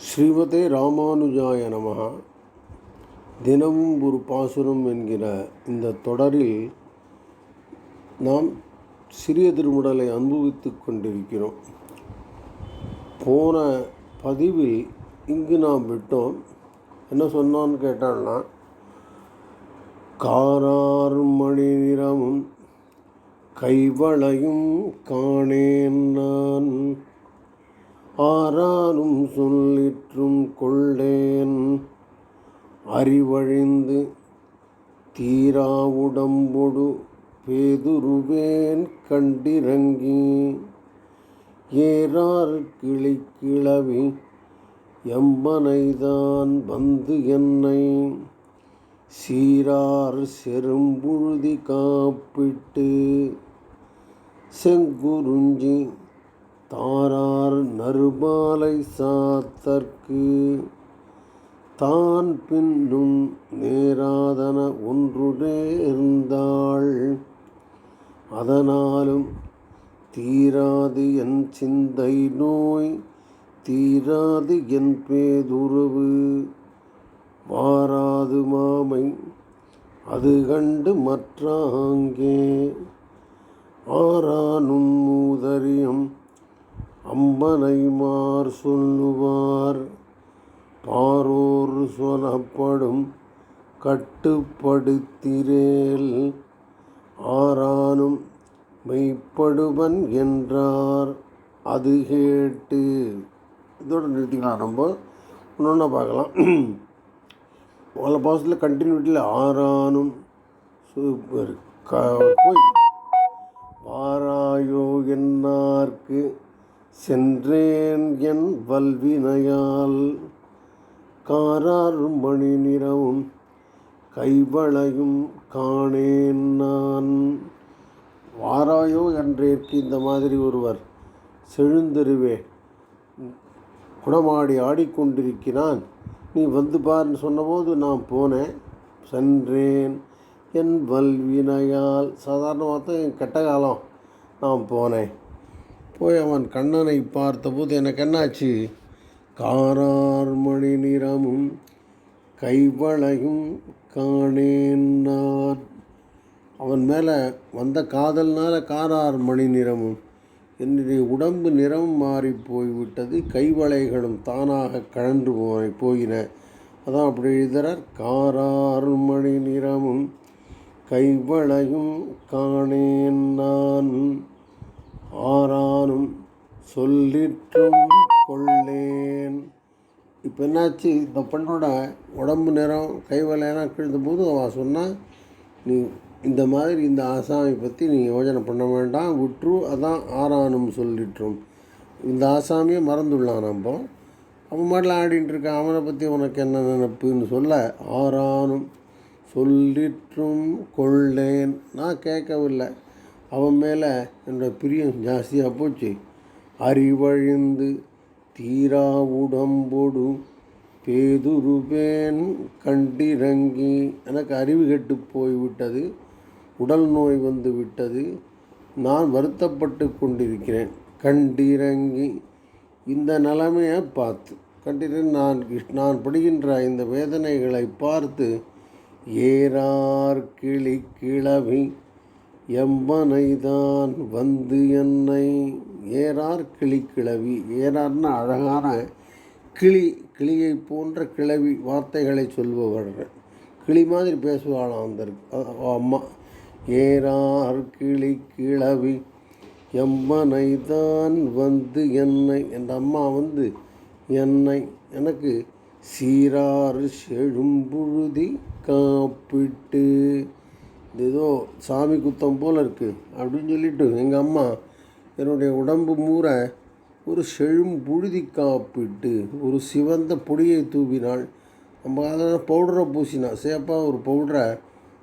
ஸ்ரீமதே ராமானுஜாய நமகா தினமும் ஒரு பாசுரம் என்கிற இந்த தொடரில் நாம் சிறிய திருமுடலை அனுபவித்துக் கொண்டிருக்கிறோம். போன பதிவில் இங்கு நாம் விட்டோம். என்ன சொன்னான்னு கேட்டால்னா காரார் மணி நிறமும் கைவளையும் காணேன் நான். ஆறாரும் சொல்லிற்றும் கொள்ளேன். அறிவழிந்து தீரா உடம்பொடு பேதுருவேன் கண்டிறங்கி. ஏறாறு கிளி கிளவி எம்பனைதான் வந்து என்னை. சீரார் செரும்புழுதி காப்பிட்டு செங்குருஞ்சி தாரார் நறுபாலை சாத்தற்கு தான் பின்னும் நேராதன ஒன்றுடேர்ந்தாள் அதனாலும் தீராது என் சிந்தை நோய் தீராது என் பேதுறவு வாராது மாமை அது கண்டு மற்றாங்கே. ஆறானும் மூதரியம் அம்பனைமார் சொல்லுவார். பாரோர் சொல்லப்படும் கட்டுப்படுத்திரேல். ஆரானும் மெய்ப்படுவன் என்றார். அது கேட்டு. இதோட நிறுத்திக்கலாம் நம்ம. இன்னொன்று பார்க்கலாம். பல பாசத்தில் கண்டினியூட்டியில் ஆறானும் சூப்பர் க போய் சென்றேன் என் வல்வினையால். காரார் மணி நிறவும் கைவளையும் காணேன் நான். வாராயோ என்றேற்கு இந்த மாதிரி ஒருவர் செழுந்தருவே. குடமாடி ஆடிக்கொண்டிருக்கிறான். நீ வந்து பாருன்னு சொன்னபோது நான் போனேன். சென்றேன் என் வல்வினையால். சாதாரணமாக தான் என் கெட்ட காலம். நான் போனேன். போய் அவன் கண்ணனை பார்த்தபோது எனக்கு என்னாச்சு? காரார் மணி நிறமும் கைவளையும் காணேன் நான் அவன் மேலே வந்த காதல்னால காரார் மணி நிறமும் என்னுடைய உடம்பு நிறம் மாறி போய்விட்டது கைவளைகளும் தானாக கழன்று போய் போயின. அதான் அப்படி எழுதுகிறார் காரார் மணி நிறமும் கைவளையும் காணேன் நான். ஆரானும் சொல்லிற்றும் கொள்ளேன். இப்போ என்னாச்சு? இந்த பெண்ணோட உடம்பு நிறம் கைவலையெல்லாம் கிழிந்தபோது அவள் சொன்னால் நீ இந்த மாதிரி இந்த ஆசாமி பற்றி நீ யோஜனை பண்ண வேண்டாம் விட்ரு அதான் ஆறானும் சொல்லிற்றும். இந்த ஆசாமியை மறந்துள்ளான் நம்ம அவன் மாதிரிலாம் ஆடின்ட்டு இருக்கான் அவனை பற்றி உனக்கு என்ன நினப்புன்னு சொல்ல ஆரானும் சொல்லிற்றும் கொள்ளேன். நான் கேட்கவில்லை. அவன் மேலே என்னோட பிரியம் ஜாஸ்தியாக போச்சு. அறிவழிந்து தீரா உடம்பொடு பேதுருவேன் கண்டிறங்கி எனக்கு அறிவு கெட்டு போய்விட்டது உடல் நோய் வந்து விட்டது. நான் வருத்தப்பட்டு கொண்டிருக்கிறேன். கண்டிறங்கி இந்த நிலைமையை பார்த்து கண்டிறங்கி நான் நான் படுகின்ற இந்த வேதனைகளை பார்த்து ஏறார் கிளி கிளவி எம்பனைதான் வந்து என்னை. ஏறார் கிளி கிளவி. ஏறார்னு அழகான கிளி கிளியை போன்ற கிளவி வார்த்தைகளை சொல்பவர்கள் கிளி மாதிரி பேசுவாளாம் அந்த அம்மா. ஏறார் கிளி கிளவி. எம்மனை தான் வந்து என்னை. என் அம்மா வந்து என்னை. எனக்கு சீராறு செழும்புழுதி காப்பிட்டு இது ஏதோ சாமி குத்தம் போல் இருக்குது அப்படின்னு சொல்லிட்டு எங்கள் அம்மா என்னுடைய உடம்பு மூற ஒரு செழும் புழுதி காப்பிட்டு ஒரு சிவந்த பொடியை தூவினாள். நம்ம அதில் பவுடரை பூசினான் சேப்பாக ஒரு பவுடரை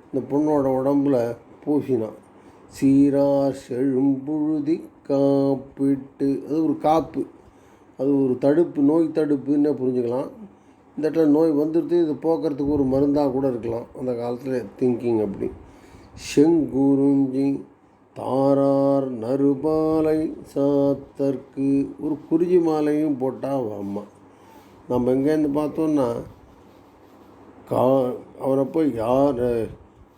இந்த பொண்ணோட உடம்புல பூசினான் சீரா செழும் புழுதி காப்பிட்டு அது ஒரு காப்பு. அது ஒரு தடுப்பு நோய் தடுப்புன்னு புரிஞ்சுக்கலாம். இந்த இடத்துல நோய் வந்துடுது இது போக்குறதுக்கு ஒரு மருந்தாக கூட இருக்கலாம். அந்த காலத்தில் திங்கிங் அப்படி. செங்குருஞ்சி தாரார் நறுபாலை சாத்தற்கு. ஒரு குறிஞ்சி மாலையும் போட்டால் அம்மா. நம்ம எங்கேருந்து பார்த்தோன்னா கா அவரை போய் யார்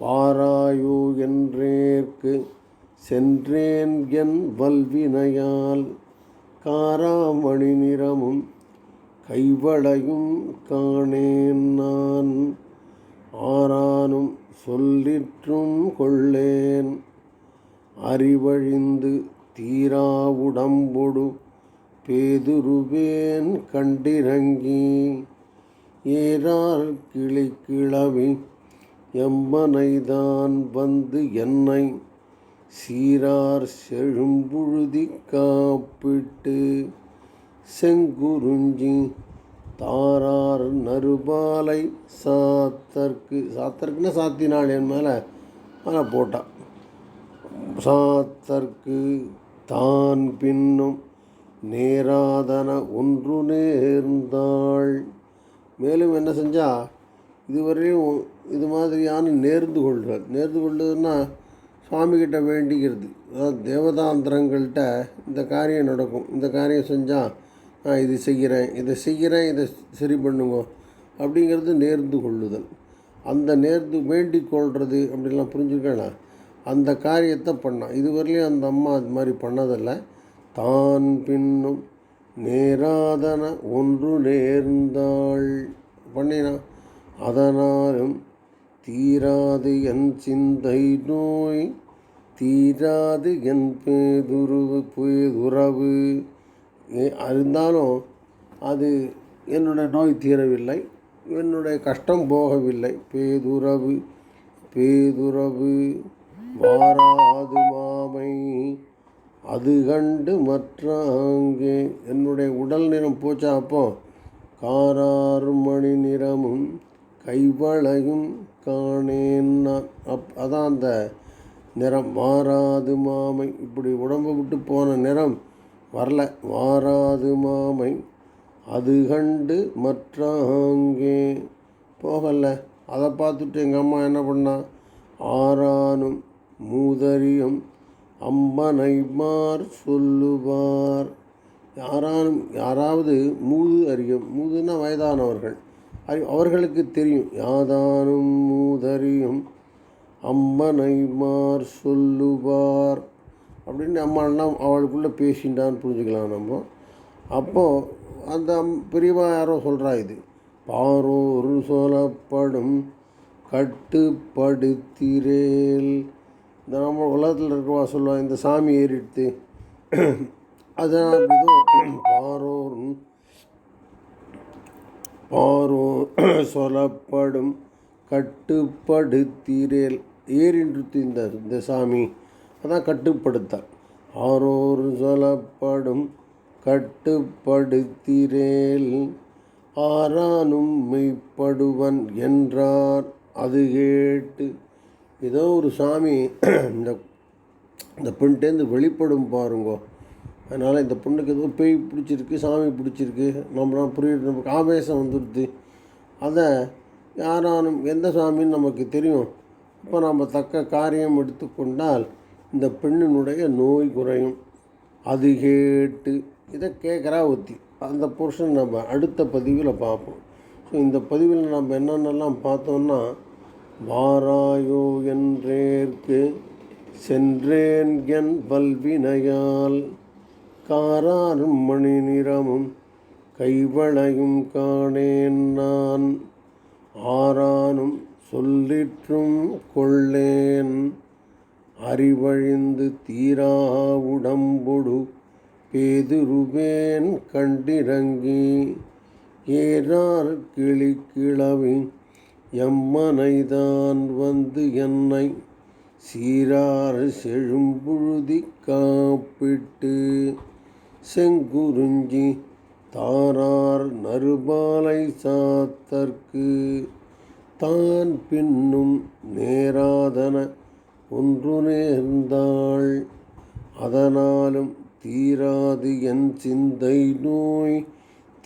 பாராயோ என்றேற்கு சென்றேன் என் வல்வினையால். காராமணி நிறமும் கைவளையும் காணேன் நான். ஆரானும் சொல்லிற்றும் கொள்ளேன். அறிவழிந்து தீரா உடம்பொடு பேதுருவேன் கண்டிறங்கி. ஏறார் கிளை கிளவி எம்மனைதான் வந்து என்னை சீரார் செழும்புழுதி காப்பிட்டு செங்குருஞ்சி தாரார் நறுபாலை சாத்தற்கு சாத்தர்க்குன்னு சாத்தினாள் என் மேலே ஆனால் போட்டான். சாத்தற்கு தான் பின்னும் நேராதன ஒன்று நேர்ந்தாள். மேலும் என்ன செஞ்சால் இதுவரையும் இது மாதிரியான நேர்ந்து கொள்கள் நேர்ந்து கொள்வதுன்னா சுவாமிகிட்ட வேண்டிக்கிறது. அதாவது தேவதாந்திரங்கள்கிட்ட இந்த காரியம் நடக்கும். இந்த காரியம் செஞ்சால் நான் இது செய்கிறேன் இதை செய்கிறேன் இதை சரி பண்ணுங்க. அப்படிங்கிறது நேர்ந்து கொள்ளுதல். அந்த நேர்ந்து வேண்டிக் கொள்வது அப்படிலாம் புரிஞ்சுக்கலாம் அந்த காரியத்தை பண்ணான் இதுவரையிலையும் அந்த அம்மா அது மாதிரி பண்ணதில்லை. தான் பின்னும் நேராதன ஒன்று நேர்ந்தாள் பண்ணினா. அதனாலும் தீராது என் சிந்தை நோய் தீராது என் பேதுருவு பேதுறவு. இருந்தாலும் அது என்னுடைய நோய் தீரவில்லை என்னுடைய கஷ்டம் போகவில்லை. பேதுறவு பேதுறவு வாராது மாமை அது கண்டு மற்றாங்கே. என்னுடைய உடல் நிறம் போச்சா அப்போ? காராறு மணி நிறமும் கைவளையும் காணேன் நான். அப் அதான் அந்த நிறம். மாறாது மாமை இப்படி உடம்பு விட்டு போன நிறம். வரல. வாராது மாமை அது கண்டு மற்றாங்கே. போகல. அதை பார்த்துட்டு எங்கள் அம்மா என்ன பண்ணா? ஆரானும் மூதரியும் அம்மனைமார் சொல்லுவார். யாரானும் யாராவது மூது அறியும். மூதுன்னா வயதானவர்கள். அறி அவர்களுக்கு தெரியும். யாதானும் மூதறியும் அம்மனைமார் சொல்லுவார். அப்படின்னு அம்மாலாம் அவளுக்குள்ளே பேசிட்டான்னு புரிஞ்சுக்கலாம் நம்ம. அப்போது அந்த அம்- பெரியவா யாரோ சொல்கிறா இது. பாரோரு சொல்லப்படும் கட்டுப்படுத்திரேல். இந்த நம்ம உலகத்தில் இருக்கவா சொல்லுவா இந்த சாமி ஏறிடுத்து. அதான் அப்படிதோ பாரோரும் பாரோ சொல்லப்படும் கட்டுப்படுத்திரேல். ஏறின்றுத்து இந்த இந்த சாமி. அதான் கட்டுப்படுத்த ஆரோர் சொல்லப்படும் கட்டுப்படுத்திரேல் ஆரானும் மெய்ப்படுவன் என்றார். அது கேட்டு ஏதோ ஒரு சாமி இந்த இந்த பெண்கிட்டேருந்து வெளிப்படும் பாருங்கோ. அதனால் இந்த பொண்ணுக்கு ஏதோ பேய் பிடிச்சிருக்கு சாமி பிடிச்சிருக்கு. நம்மளாம் புரியுது நமக்கு ஆவேசம் வந்துடுது அதை யாரானும் எந்த சாமின்னு நமக்கு தெரியும். இப்போ நம்ம தக்க காரியம் எடுத்துக்கொண்டால் இந்த பெண்ணினுடைய நோய் குறையும். அது கேட்டு இதை கேட்குறா ஒத்தி. அந்த போர்ஷன் நம்ம அடுத்த பதிவில் பார்ப்போம். ஸோ இந்த பதிவில் நம்ம என்னென்னலாம் பார்த்தோம்னா வாராயோ என்றேற்கு சென்றேன் என் பல்வினையால் காராரும் மணி நிறமும் கைவளையும் காணேன் நான் ஆரானும் சொல்லிற்றும் கொள்ளேன். அறிவழிந்து தீரா உடம்பொடு பேதுருவேன் கண்டிறங்கி. ஏறார் கிளி கிளவி எம்மனைதான் வந்து என்னை சீரார் செழும்புழுதி காப்பிட்டு. செங்குறிஞ்சி தாரார் நறுபாலை சாத்தற்கு தான் பின்னும் நேராதன ஒன்று நேர்ந்தாள். அதனாலும் தீராது என் சிந்தை நோய்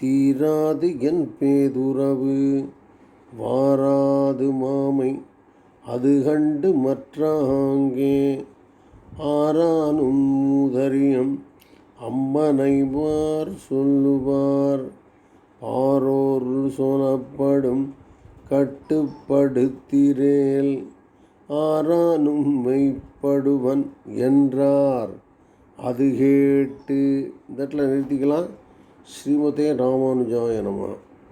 தீராது என் பேதுறவு. வாராது மாமை அது கண்டு மற்றாங்கே. ஆரானும் முதரியம் அம்மனைவார் சொல்லுவார். ஆரோர் சொனப்படும் கட்டுப்படுத்திரேல். ஆரானும் மெய்ப்படுவன் என்றார். அது கேட்டு இந்த இடத்துல நிறுத்திக்கலாம். ஸ்ரீமதே ராமானுஜாய நம.